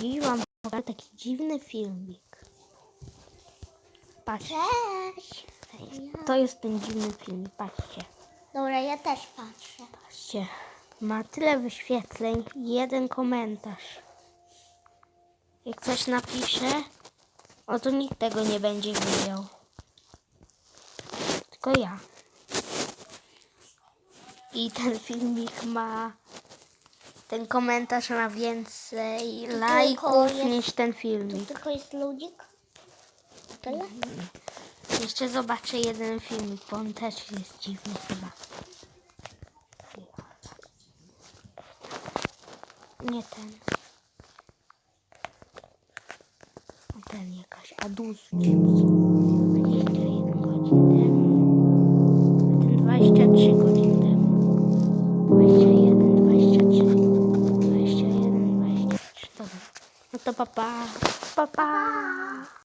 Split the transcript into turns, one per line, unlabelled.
Dziś wam pokażę taki dziwny filmik. Patrzcie,
Cześć.
to jest ten dziwny filmik, patrzcie.
Dobra, ja też patrzę.
Patrzcie, ma tyle wyświetleń, jeden komentarz. Jak coś napiszę, o to nikt tego nie będzie widział. Tylko ja. I ten filmik ma. Ten komentarz ma więcej lajków
jest-
niż ten
Tu
filmik.
tylko jest ludzik. Tyle?
Jeszcze zobaczę jeden filmik, bo on też jest dziwny chyba. Nie ten. A ten jakaś Adus czymś. 21 godzin. A ten 23 godzin 21, 23. Dobra. No to papa. Papa. Pa.